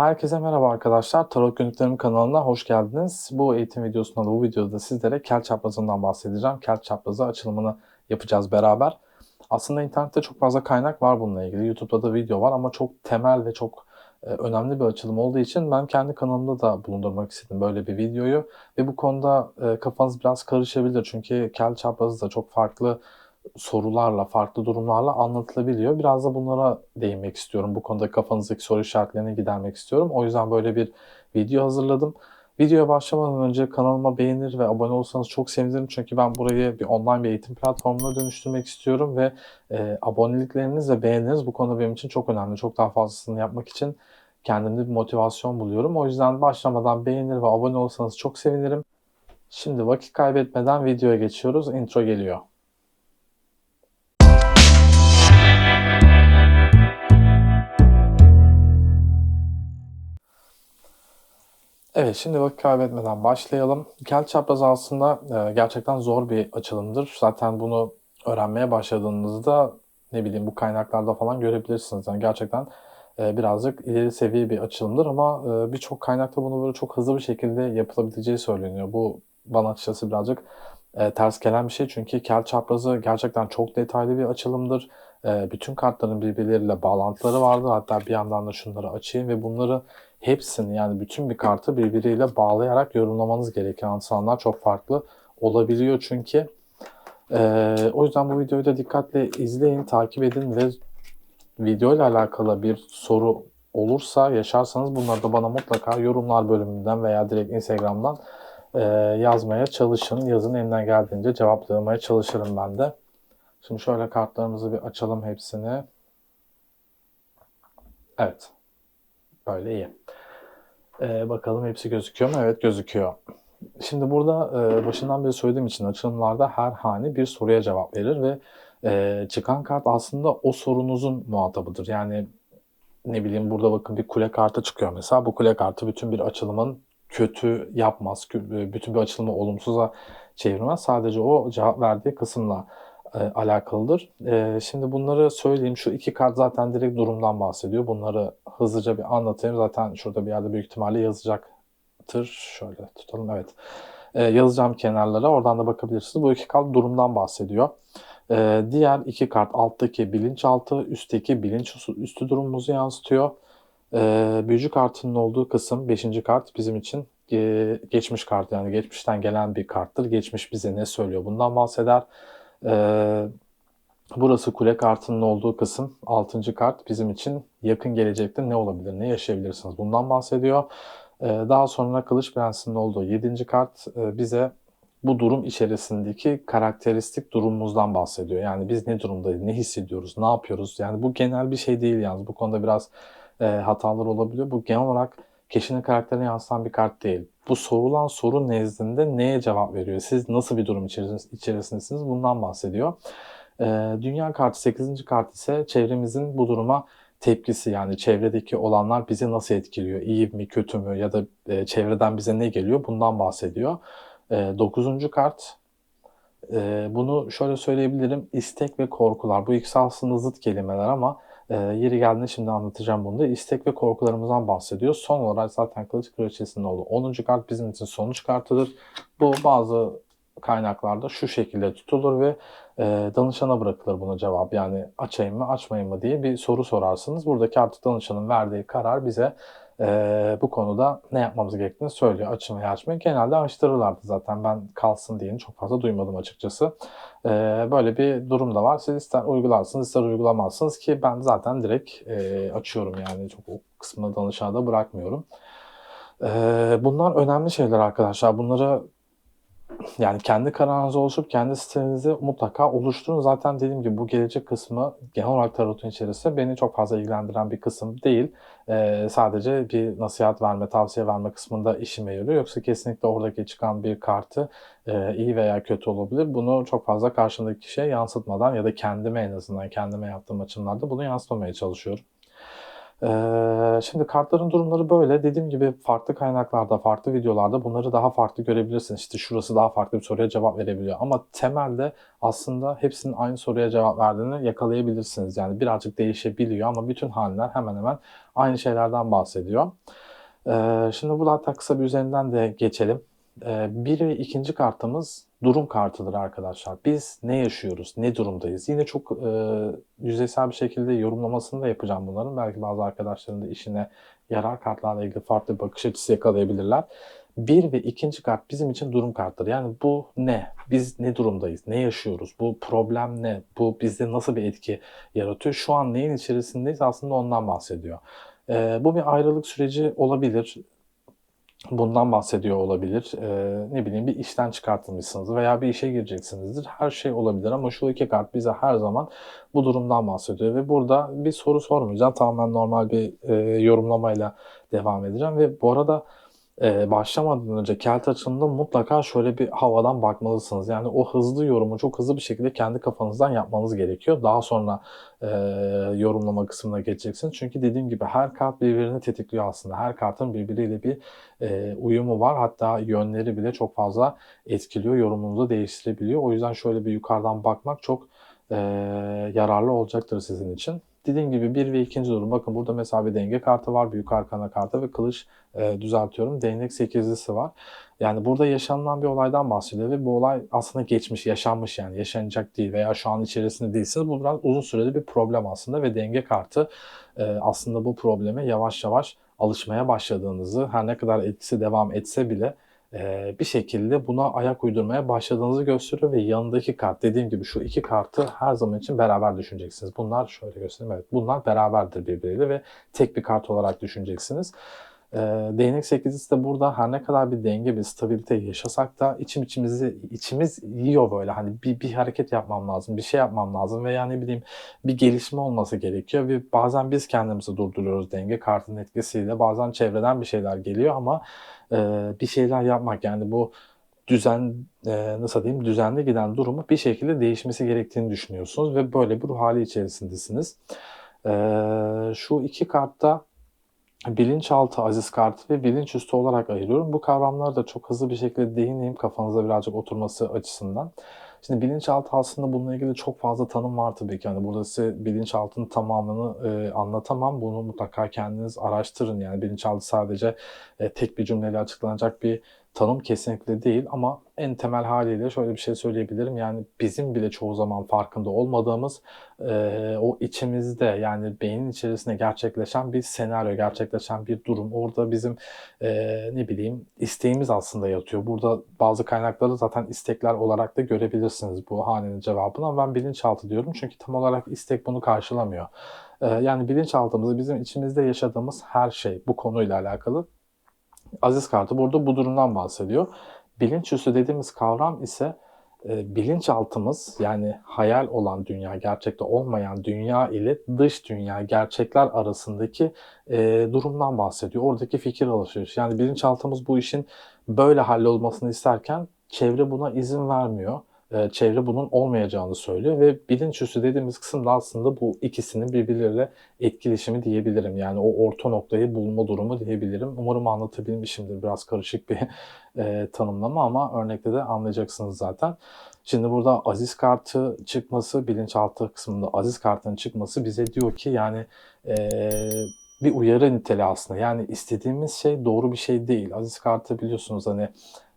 Herkese merhaba arkadaşlar. Tarot Günlüklerim kanalına hoş geldiniz. Bu eğitim videosunda da bu videoda sizlere kel çaprazından bahsedeceğim. Kel çaprazı açılımını yapacağız beraber. Aslında internette çok fazla kaynak var bununla ilgili. YouTube'da da video var ama çok temel ve çok e, önemli bir açılım olduğu için ben kendi kanalımda da bulundurmak istedim böyle bir videoyu. Ve bu konuda e, kafanız biraz karışabilir. Çünkü kel çaprazı da çok farklı sorularla, farklı durumlarla anlatılabiliyor. Biraz da bunlara değinmek istiyorum. Bu konuda kafanızdaki soru işaretlerini gidermek istiyorum. O yüzden böyle bir video hazırladım. Videoya başlamadan önce kanalıma beğenir ve abone olursanız çok sevinirim. Çünkü ben burayı bir online bir eğitim platformuna dönüştürmek istiyorum ve e, abonelikleriniz ve beğeniniz bu konuda benim için çok önemli. Çok daha fazlasını yapmak için kendimde bir motivasyon buluyorum. O yüzden başlamadan beğenir ve abone olursanız çok sevinirim. Şimdi vakit kaybetmeden videoya geçiyoruz. Intro geliyor. Evet, şimdi vakit kaybetmeden başlayalım. Kel çapraz aslında e, gerçekten zor bir açılımdır. Zaten bunu öğrenmeye başladığınızda ne bileyim bu kaynaklarda falan görebilirsiniz. Yani gerçekten e, birazcık ileri seviye bir açılımdır ama e, birçok kaynakta bunu böyle çok hızlı bir şekilde yapılabileceği söyleniyor. Bu bana açıkçası birazcık e, ters gelen bir şey çünkü kel çaprazı gerçekten çok detaylı bir açılımdır. E, bütün kartların birbirleriyle bağlantıları vardır. Hatta bir yandan da şunları açayım ve bunları hepsini yani bütün bir kartı birbiriyle bağlayarak yorumlamanız gereken insanlar çok farklı olabiliyor çünkü. Ee, o yüzden bu videoyu da dikkatle izleyin, takip edin ve video ile alakalı bir soru olursa, yaşarsanız bunları da bana mutlaka yorumlar bölümünden veya direkt Instagram'dan e, yazmaya çalışın. Yazın elinden geldiğince cevaplamaya çalışırım ben de. Şimdi şöyle kartlarımızı bir açalım hepsini. Evet. Böyle iyi. Ee, bakalım hepsi gözüküyor mu? Evet gözüküyor. Şimdi burada e, başından beri söylediğim için açılımlarda her hane bir soruya cevap verir ve e, çıkan kart aslında o sorunuzun muhatabıdır. Yani ne bileyim burada bakın bir kule kartı çıkıyor mesela. Bu kule kartı bütün bir açılımın kötü yapmaz. Bütün bir açılımı olumsuza çevirmez. Sadece o cevap verdiği kısımla e, alakalıdır. E, şimdi bunları söyleyeyim. Şu iki kart zaten direkt durumdan bahsediyor. Bunları hızlıca bir anlatayım. Zaten şurada bir yerde büyük ihtimalle yazacaktır. Şöyle tutalım. Evet. E, yazacağım kenarlara. Oradan da bakabilirsiniz. Bu iki kart durumdan bahsediyor. E, diğer iki kart alttaki bilinçaltı, üstteki bilinç üstü durumumuzu yansıtıyor. E, büyücü kartının olduğu kısım 5. kart bizim için e, geçmiş kart yani geçmişten gelen bir karttır. Geçmiş bize ne söylüyor bundan bahseder. Ee, burası kule kartının olduğu kısım. 6. kart bizim için yakın gelecekte ne olabilir, ne yaşayabilirsiniz bundan bahsediyor. Ee, daha sonra Kılıç Prensi'nin olduğu 7. kart e, bize bu durum içerisindeki karakteristik durumumuzdan bahsediyor. Yani biz ne durumdayız, ne hissediyoruz, ne yapıyoruz? Yani bu genel bir şey değil yalnız. Bu konuda biraz e, hatalar olabiliyor. Bu genel olarak kişinin karakterine yansıtan bir kart değil. Bu sorulan soru nezdinde neye cevap veriyor? Siz nasıl bir durum içerisindesiniz? Bundan bahsediyor. Ee, Dünya kartı 8. kart ise çevremizin bu duruma tepkisi yani çevredeki olanlar bizi nasıl etkiliyor? İyi mi, kötü mü ya da e, çevreden bize ne geliyor? Bundan bahsediyor. E, 9. kart e, bunu şöyle söyleyebilirim. İstek ve korkular. Bu ikisi aslında zıt kelimeler ama e, yeri geldiğinde şimdi anlatacağım bunu da. İstek ve korkularımızdan bahsediyor. Son olarak zaten Kılıç Kraliçesi'nin olduğu 10. kart bizim için sonuç kartıdır. Bu bazı kaynaklarda şu şekilde tutulur ve e, danışana bırakılır buna cevap. Yani açayım mı açmayayım mı diye bir soru sorarsınız. Buradaki artık danışanın verdiği karar bize e, bu konuda ne yapmamız gerektiğini söylüyor. Açın veya. Genelde açtırırlardı zaten. Ben kalsın diyeni çok fazla duymadım açıkçası. E, böyle bir durum da var. Siz ister uygularsınız ister uygulamazsınız ki ben zaten direkt e, açıyorum yani çok o kısmını danışana bırakmıyorum. E, bunlar önemli şeyler arkadaşlar. Bunları yani kendi kararınız oluşup kendi stilinizi mutlaka oluşturun. Zaten dediğim gibi bu gelecek kısmı genel olarak tarotun içerisinde beni çok fazla ilgilendiren bir kısım değil. Ee, sadece bir nasihat verme, tavsiye verme kısmında işime yarıyor. Yoksa kesinlikle oradaki çıkan bir kartı e, iyi veya kötü olabilir. Bunu çok fazla karşımdaki kişiye yansıtmadan ya da kendime en azından kendime yaptığım açımlarda bunu yansıtmamaya çalışıyorum. Ee, şimdi kartların durumları böyle. Dediğim gibi farklı kaynaklarda, farklı videolarda bunları daha farklı görebilirsiniz. İşte şurası daha farklı bir soruya cevap verebiliyor. Ama temelde aslında hepsinin aynı soruya cevap verdiğini yakalayabilirsiniz. Yani birazcık değişebiliyor ama bütün haller hemen hemen aynı şeylerden bahsediyor. Ee, şimdi burada hatta kısa bir üzerinden de geçelim. Ee, bir ve ikinci kartımız durum kartıdır arkadaşlar. Biz ne yaşıyoruz, ne durumdayız? Yine çok e, yüzeysel bir şekilde yorumlamasını da yapacağım bunların. Belki bazı arkadaşların da işine yarar kartlarla ilgili farklı bir bakış açısı yakalayabilirler. Bir ve ikinci kart bizim için durum kartları. Yani bu ne? Biz ne durumdayız? Ne yaşıyoruz? Bu problem ne? Bu bizde nasıl bir etki yaratıyor? Şu an neyin içerisindeyiz? Aslında ondan bahsediyor. Ee, bu bir ayrılık süreci olabilir bundan bahsediyor olabilir. Ee, ne bileyim bir işten çıkartılmışsınız veya bir işe gireceksinizdir. Her şey olabilir ama şu iki kart bize her zaman bu durumdan bahsediyor ve burada bir soru sormayacağım. Tamamen normal bir e, yorumlamayla devam edeceğim ve bu arada e, başlamadan önce kelt açılımında mutlaka şöyle bir havadan bakmalısınız. Yani o hızlı yorumu çok hızlı bir şekilde kendi kafanızdan yapmanız gerekiyor. Daha sonra e, yorumlama kısmına geçeceksiniz. Çünkü dediğim gibi her kart birbirini tetikliyor aslında. Her kartın birbiriyle bir e, uyumu var. Hatta yönleri bile çok fazla etkiliyor. Yorumunuzu değiştirebiliyor. O yüzden şöyle bir yukarıdan bakmak çok e, yararlı olacaktır sizin için. Dediğim gibi bir ve ikinci durum. Bakın burada bir denge kartı var. Büyük arkana kartı ve kılıç e, düzeltiyorum. Değnek sekizlisi var. Yani burada yaşanılan bir olaydan bahsediyor ve bu olay aslında geçmiş, yaşanmış yani yaşanacak değil veya şu an içerisinde değilsiniz. Bu biraz uzun süreli bir problem aslında ve denge kartı e, aslında bu probleme yavaş yavaş alışmaya başladığınızı her ne kadar etkisi devam etse bile e, bir şekilde buna ayak uydurmaya başladığınızı gösteriyor ve yanındaki kart dediğim gibi şu iki kartı her zaman için beraber düşüneceksiniz. Bunlar şöyle göstereyim evet bunlar beraberdir birbiriyle ve tek bir kart olarak düşüneceksiniz. E, değnek sekizlisi de burada her ne kadar bir denge, bir stabilite yaşasak da içim içimizi içimiz yiyor böyle. Hani bir, bir hareket yapmam lazım, bir şey yapmam lazım veya ne bileyim bir gelişme olması gerekiyor ve bazen biz kendimizi durduruyoruz denge kartının etkisiyle. Bazen çevreden bir şeyler geliyor ama e, bir şeyler yapmak yani bu düzen e, nasıl diyeyim düzenli giden durumu bir şekilde değişmesi gerektiğini düşünüyorsunuz ve böyle bir ruh hali içerisindesiniz. E, şu iki kartta bilinçaltı aziz kartı ve bilinçüstü olarak ayırıyorum. Bu kavramları da çok hızlı bir şekilde değineyim kafanıza birazcık oturması açısından. Şimdi bilinçaltı aslında bununla ilgili çok fazla tanım var tabii ki. Yani burada size bilinçaltının tamamını e, anlatamam. Bunu mutlaka kendiniz araştırın. Yani bilinçaltı sadece e, tek bir cümleyle açıklanacak bir tanım kesinlikle değil ama en temel haliyle şöyle bir şey söyleyebilirim. Yani bizim bile çoğu zaman farkında olmadığımız e, o içimizde yani beynin içerisinde gerçekleşen bir senaryo, gerçekleşen bir durum. Orada bizim e, ne bileyim isteğimiz aslında yatıyor. Burada bazı kaynakları zaten istekler olarak da görebilirsiniz bu hanenin cevabını ama ben bilinçaltı diyorum çünkü tam olarak istek bunu karşılamıyor. E, yani bilinçaltımızda bizim içimizde yaşadığımız her şey bu konuyla alakalı Aziz kartı burada bu durumdan bahsediyor. Bilinçüstü dediğimiz kavram ise e, bilinçaltımız yani hayal olan dünya, gerçekte olmayan dünya ile dış dünya, gerçekler arasındaki e, durumdan bahsediyor. Oradaki fikir alışverişi. Yani bilinçaltımız bu işin böyle hallolmasını isterken çevre buna izin vermiyor. E, çevre bunun olmayacağını söylüyor ve bilinçüstü dediğimiz kısımda aslında bu ikisinin birbirleriyle etkileşimi diyebilirim. Yani o orta noktayı bulma durumu diyebilirim. Umarım anlatabilmişimdir. Biraz karışık bir e, tanımlama ama örnekte de anlayacaksınız zaten. Şimdi burada aziz kartı çıkması, bilinçaltı kısmında aziz kartının çıkması bize diyor ki yani e, bir uyarı niteliği aslında. Yani istediğimiz şey doğru bir şey değil. Aziz kartı biliyorsunuz hani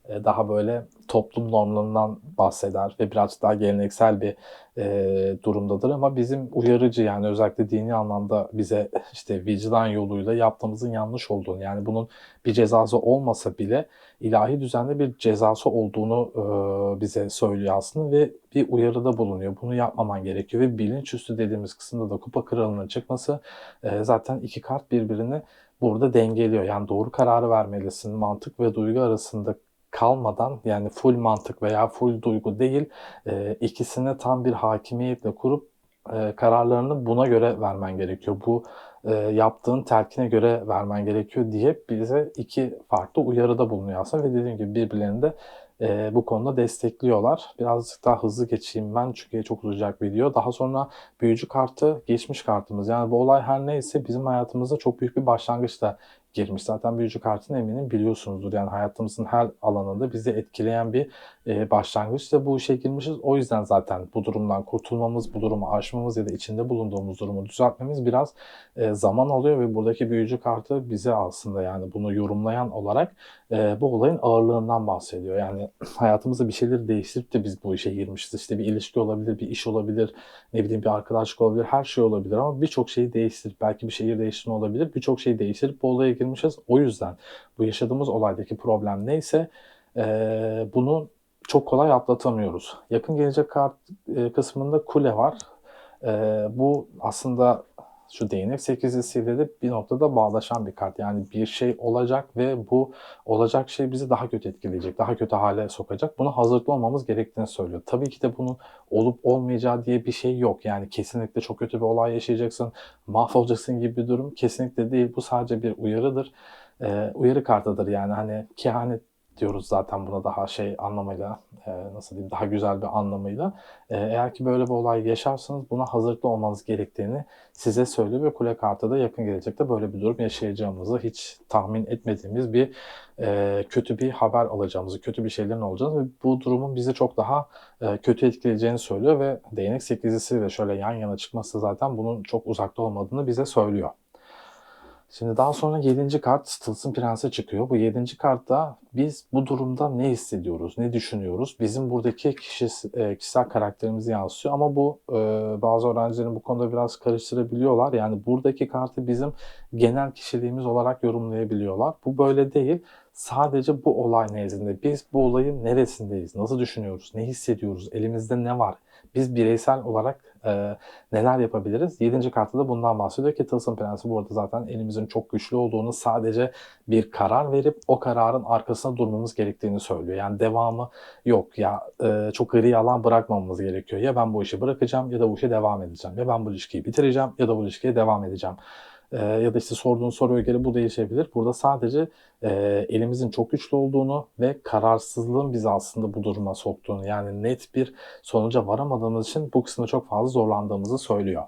daha böyle toplum normlarından bahseder ve biraz daha geleneksel bir e, durumdadır ama bizim uyarıcı yani özellikle dini anlamda bize işte vicdan yoluyla yaptığımızın yanlış olduğunu yani bunun bir cezası olmasa bile ilahi düzende bir cezası olduğunu e, bize söylüyor aslında ve bir uyarıda bulunuyor. Bunu yapmaman gerekiyor ve bilinçüstü dediğimiz kısımda da kupa kralının çıkması e, zaten iki kart birbirini burada dengeliyor. Yani doğru kararı vermelisin. Mantık ve duygu arasında kalmadan yani full mantık veya full duygu değil e, ikisini tam bir hakimiyetle kurup e, kararlarını buna göre vermen gerekiyor. Bu e, yaptığın telkine göre vermen gerekiyor diye bize iki farklı uyarıda bulunuyor aslında ve dediğim gibi birbirlerini de e, bu konuda destekliyorlar. Birazcık daha hızlı geçeyim ben çünkü çok uzayacak video. Daha sonra büyücü kartı geçmiş kartımız. Yani bu olay her neyse bizim hayatımızda çok büyük bir başlangıçta girmiş. Zaten büyücü kartını eminim biliyorsunuzdur. Yani hayatımızın her alanında bizi etkileyen bir e, başlangıçta bu işe girmişiz. O yüzden zaten bu durumdan kurtulmamız, bu durumu aşmamız ya da içinde bulunduğumuz durumu düzeltmemiz biraz e, zaman alıyor ve buradaki büyücü kartı bize aslında yani bunu yorumlayan olarak e, bu olayın ağırlığından bahsediyor. Yani hayatımızda bir şeyleri değiştirip de biz bu işe girmişiz. İşte bir ilişki olabilir, bir iş olabilir, ne bileyim bir arkadaşlık olabilir, her şey olabilir ama birçok şeyi değiştirip belki bir şehir değiştirme olabilir. Birçok şeyi değiştirip bu olaya girmişiz. O yüzden bu yaşadığımız olaydaki problem neyse e, bunu çok kolay atlatamıyoruz. Yakın gelecek kart e, kısmında kule var. E, bu aslında şu değnek sekizlisiyle de bir noktada bağdaşan bir kart. Yani bir şey olacak ve bu olacak şey bizi daha kötü etkileyecek, daha kötü hale sokacak. Buna hazırlıklı olmamız gerektiğini söylüyor. Tabii ki de bunun olup olmayacağı diye bir şey yok. Yani kesinlikle çok kötü bir olay yaşayacaksın, mahvolacaksın gibi bir durum kesinlikle değil. Bu sadece bir uyarıdır. Ee, uyarı kartıdır yani hani kehanet diyoruz zaten buna daha şey anlamıyla e, nasıl diyeyim daha güzel bir anlamıyla. E, eğer ki böyle bir olay yaşarsanız buna hazırlıklı olmanız gerektiğini size söylüyor ve kule kartı da yakın gelecekte böyle bir durum yaşayacağımızı hiç tahmin etmediğimiz bir e, kötü bir haber alacağımızı, kötü bir şeylerin olacağını ve bu durumun bizi çok daha kötü etkileyeceğini söylüyor ve değnek sekizlisi ve şöyle yan yana çıkması zaten bunun çok uzakta olmadığını bize söylüyor. Şimdi daha sonra 7. kart Tılsım Prensi çıkıyor. Bu 7. kartta biz bu durumda ne hissediyoruz, ne düşünüyoruz? Bizim buradaki kişi, e, kişisel karakterimizi yansıyor ama bu e, bazı öğrencilerin bu konuda biraz karıştırabiliyorlar. Yani buradaki kartı bizim genel kişiliğimiz olarak yorumlayabiliyorlar. Bu böyle değil. Sadece bu olay nezdinde biz bu olayın neresindeyiz, nasıl düşünüyoruz, ne hissediyoruz, elimizde ne var? Biz bireysel olarak e, neler yapabiliriz? Yedinci kartta da bundan bahsediyor ki Tılsım Prensi bu arada zaten elimizin çok güçlü olduğunu sadece bir karar verip o kararın arkasında durmamız gerektiğini söylüyor. Yani devamı yok ya e, çok gri alan bırakmamamız gerekiyor. Ya ben bu işi bırakacağım ya da bu işe devam edeceğim. Ya ben bu ilişkiyi bitireceğim ya da bu ilişkiye devam edeceğim e, ya da işte sorduğun soruya göre bu değişebilir. Burada sadece e, elimizin çok güçlü olduğunu ve kararsızlığın bizi aslında bu duruma soktuğunu yani net bir sonuca varamadığımız için bu kısımda çok fazla zorlandığımızı söylüyor.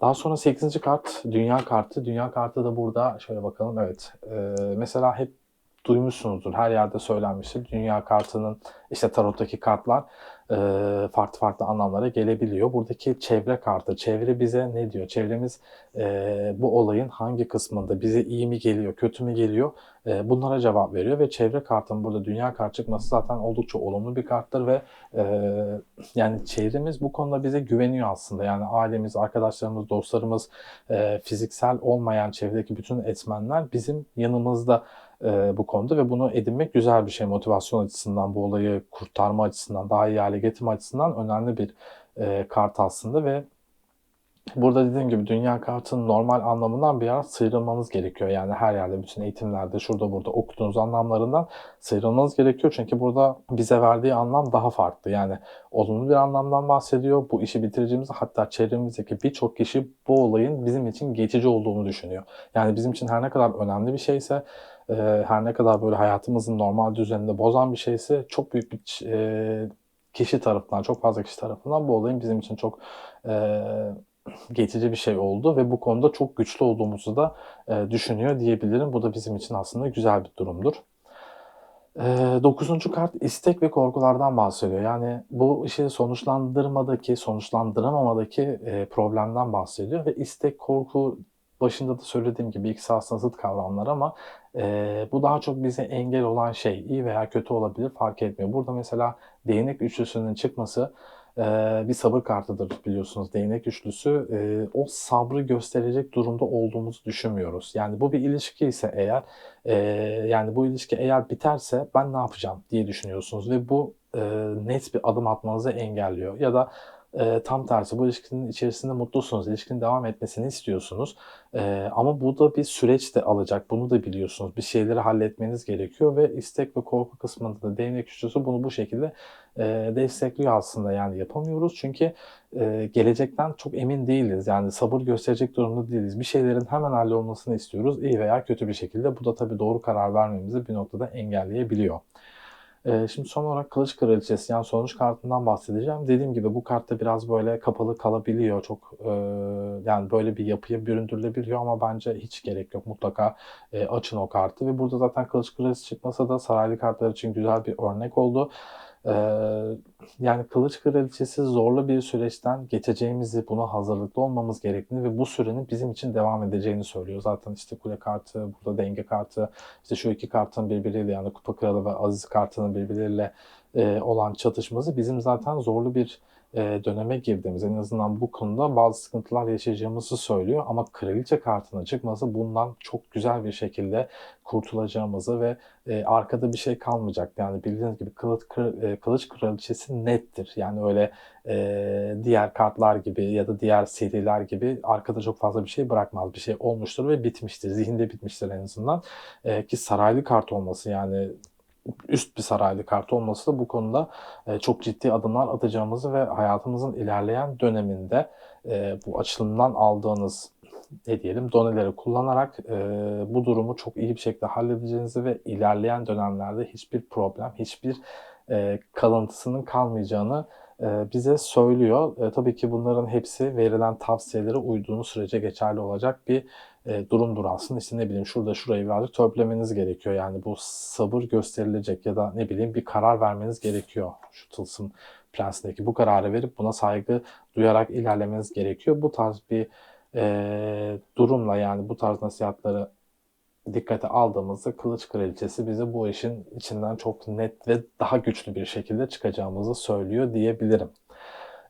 Daha sonra 8. kart dünya kartı. Dünya kartı da burada şöyle bakalım evet. E, mesela hep duymuşsunuzdur. Her yerde söylenmiştir. Dünya kartının işte tarottaki kartlar e, farklı farklı anlamlara gelebiliyor. Buradaki çevre kartı, çevre bize ne diyor? Çevremiz e, bu olayın hangi kısmında bize iyi mi geliyor, kötü mü geliyor? E, bunlara cevap veriyor ve çevre kartının burada dünya kart çıkması zaten oldukça olumlu bir karttır ve e, yani çevremiz bu konuda bize güveniyor aslında. Yani ailemiz, arkadaşlarımız, dostlarımız, e, fiziksel olmayan çevredeki bütün etmenler bizim yanımızda e, bu konuda ve bunu edinmek güzel bir şey motivasyon açısından, bu olayı kurtarma açısından, daha iyi hale getirme açısından önemli bir e, kart aslında ve Burada dediğim gibi dünya kartının normal anlamından bir yer sıyrılmanız gerekiyor. Yani her yerde, bütün eğitimlerde, şurada burada okuduğunuz anlamlarından sıyrılmanız gerekiyor. Çünkü burada bize verdiği anlam daha farklı. Yani olumlu bir anlamdan bahsediyor. Bu işi bitireceğimiz hatta çevremizdeki birçok kişi bu olayın bizim için geçici olduğunu düşünüyor. Yani bizim için her ne kadar önemli bir şeyse e, her ne kadar böyle hayatımızın normal düzeninde bozan bir şeyse çok büyük bir e, kişi tarafından, çok fazla kişi tarafından bu olayın bizim için çok e, geçici bir şey oldu ve bu konuda çok güçlü olduğumuzu da e, düşünüyor diyebilirim. Bu da bizim için aslında güzel bir durumdur. E, dokuzuncu kart istek ve korkulardan bahsediyor. Yani bu işi sonuçlandırmadaki, sonuçlandıramamadaki e, problemden bahsediyor ve istek, korku başında da söylediğim gibi ikisi aslında zıt kavramlar ama e, bu daha çok bize engel olan şey iyi veya kötü olabilir fark etmiyor. Burada mesela değnek üçlüsünün çıkması e, bir sabır kartıdır biliyorsunuz değnek üçlüsü. E, o sabrı gösterecek durumda olduğumuzu düşünmüyoruz. Yani bu bir ilişki ise eğer e, yani bu ilişki eğer biterse ben ne yapacağım diye düşünüyorsunuz ve bu e, net bir adım atmanızı engelliyor. Ya da e, tam tersi bu ilişkinin içerisinde mutlusunuz, ilişkinin devam etmesini istiyorsunuz. E, ama bu da bir süreç de alacak, bunu da biliyorsunuz. Bir şeyleri halletmeniz gerekiyor ve istek ve korku kısmında da değnek üçlüsü bunu bu şekilde e, destekliyor aslında. Yani yapamıyoruz çünkü e, gelecekten çok emin değiliz. Yani sabır gösterecek durumda değiliz. Bir şeylerin hemen hallolmasını istiyoruz iyi veya kötü bir şekilde. Bu da tabii doğru karar vermemizi bir noktada engelleyebiliyor. Ee, şimdi son olarak Kılıç Kraliçesi yani sonuç kartından bahsedeceğim. Dediğim gibi bu kartta biraz böyle kapalı kalabiliyor. Çok e, yani böyle bir yapıya büründürülebiliyor ama bence hiç gerek yok. Mutlaka e, açın o kartı ve burada zaten Kılıç Kraliçesi çıkmasa da saraylı kartlar için güzel bir örnek oldu. Ee, yani Kılıç Kraliçesi zorlu bir süreçten geçeceğimizi, buna hazırlıklı olmamız gerektiğini ve bu sürenin bizim için devam edeceğini söylüyor. Zaten işte kule kartı, burada denge kartı, işte şu iki kartın birbiriyle yani Kupa Kralı ve Aziz kartının birbirleriyle e, olan çatışması bizim zaten zorlu bir döneme girdiğimiz en azından bu konuda bazı sıkıntılar yaşayacağımızı söylüyor ama kraliçe kartına çıkması bundan çok güzel bir şekilde kurtulacağımızı ve e, arkada bir şey kalmayacak. Yani bildiğiniz gibi kılıç, e, kılıç kraliçesi nettir. Yani öyle e, diğer kartlar gibi ya da diğer seriler gibi arkada çok fazla bir şey bırakmaz. Bir şey olmuştur ve bitmiştir. Zihinde bitmiştir en azından. E, ki saraylı kart olması yani üst bir saraylı kart olması da bu konuda e, çok ciddi adımlar atacağımızı ve hayatımızın ilerleyen döneminde e, bu açılımdan aldığınız ne diyelim doneleri kullanarak e, bu durumu çok iyi bir şekilde halledeceğinizi ve ilerleyen dönemlerde hiçbir problem, hiçbir kalıntısının kalmayacağını bize söylüyor. Tabii ki bunların hepsi verilen tavsiyelere uyduğunuz sürece geçerli olacak bir e, durumdur aslında. İşte ne bileyim şurada şurayı birazcık törpülemeniz gerekiyor. Yani bu sabır gösterilecek ya da ne bileyim bir karar vermeniz gerekiyor. Şu tılsım prensindeki bu kararı verip buna saygı duyarak ilerlemeniz gerekiyor. Bu tarz bir e, durumla yani bu tarz nasihatları dikkate aldığımızda Kılıç Kraliçesi bize bu işin içinden çok net ve daha güçlü bir şekilde çıkacağımızı söylüyor diyebilirim.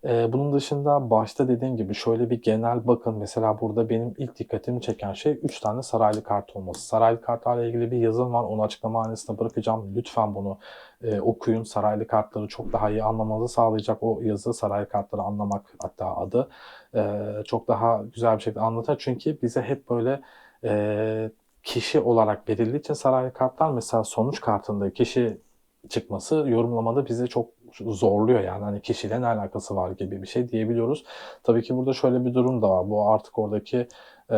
Ee, bunun dışında başta dediğim gibi şöyle bir genel bakın. Mesela burada benim ilk dikkatimi çeken şey 3 tane saraylı kart olması. Saraylı kartlarla ilgili bir yazım var. Onu açıklama hanesine bırakacağım. Lütfen bunu e, okuyun. Saraylı kartları çok daha iyi anlamanızı sağlayacak o yazı. Saraylı kartları anlamak hatta adı. E, çok daha güzel bir şekilde anlatır. Çünkü bize hep böyle e, kişi olarak verildiği saraylı kartlar mesela sonuç kartında kişi çıkması yorumlamada bizi çok zorluyor yani hani kişiyle ne alakası var gibi bir şey diyebiliyoruz. Tabii ki burada şöyle bir durum da var. Bu artık oradaki e,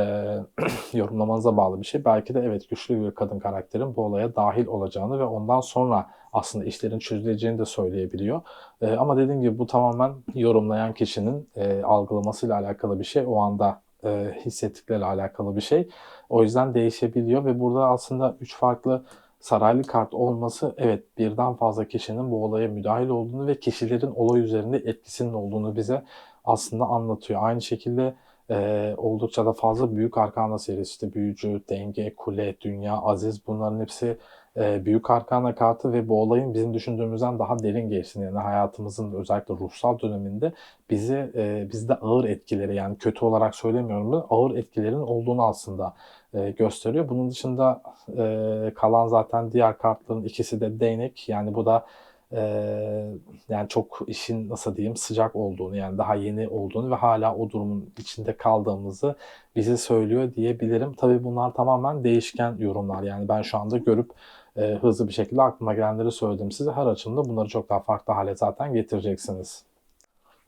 yorumlamanıza bağlı bir şey. Belki de evet güçlü bir kadın karakterin bu olaya dahil olacağını ve ondan sonra aslında işlerin çözüleceğini de söyleyebiliyor. E, ama dediğim gibi bu tamamen yorumlayan kişinin e, algılamasıyla alakalı bir şey. O anda e, hissettikleriyle alakalı bir şey. O yüzden değişebiliyor ve burada aslında üç farklı saraylı kart olması evet birden fazla kişinin bu olaya müdahil olduğunu ve kişilerin olay üzerinde etkisinin olduğunu bize aslında anlatıyor. Aynı şekilde e, oldukça da fazla büyük arkana serisi işte büyücü, denge, kule, dünya, aziz bunların hepsi e, büyük arkana kartı ve bu olayın bizim düşündüğümüzden daha derin geçtiğini yani hayatımızın özellikle ruhsal döneminde bizi e, bizde ağır etkileri yani kötü olarak söylemiyorum da ağır etkilerin olduğunu aslında e, gösteriyor. Bunun dışında e, kalan zaten diğer kartların ikisi de değnek yani bu da e, yani çok işin nasıl diyeyim sıcak olduğunu yani daha yeni olduğunu ve hala o durumun içinde kaldığımızı bize söylüyor diyebilirim. Tabii bunlar tamamen değişken yorumlar yani ben şu anda görüp e, hızlı bir şekilde aklıma gelenleri söyledim size. Her açımda bunları çok daha farklı hale zaten getireceksiniz.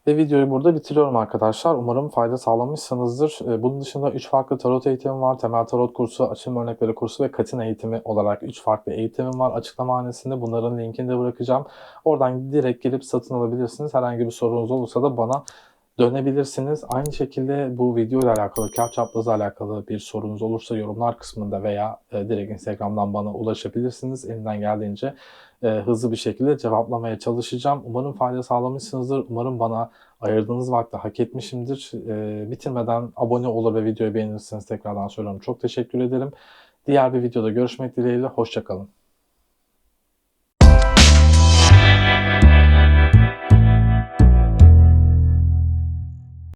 Ve videoyu burada bitiriyorum arkadaşlar. Umarım fayda sağlamışsınızdır. Ee, bunun dışında 3 farklı tarot eğitimi var. Temel tarot kursu, açım örnekleri kursu ve katin eğitimi olarak 3 farklı eğitimim var. Açıklama hanesinde bunların linkini de bırakacağım. Oradan direkt gelip satın alabilirsiniz. Herhangi bir sorunuz olursa da bana dönebilirsiniz. Aynı şekilde bu video ile alakalı, kağıt çaprazla alakalı bir sorunuz olursa yorumlar kısmında veya e, direkt Instagram'dan bana ulaşabilirsiniz. Elimden geldiğince e, hızlı bir şekilde cevaplamaya çalışacağım. Umarım fayda sağlamışsınızdır. Umarım bana ayırdığınız vakti hak etmişimdir. E, bitirmeden abone olur ve videoyu beğenirseniz tekrardan söylüyorum. Çok teşekkür ederim. Diğer bir videoda görüşmek dileğiyle. Hoşçakalın.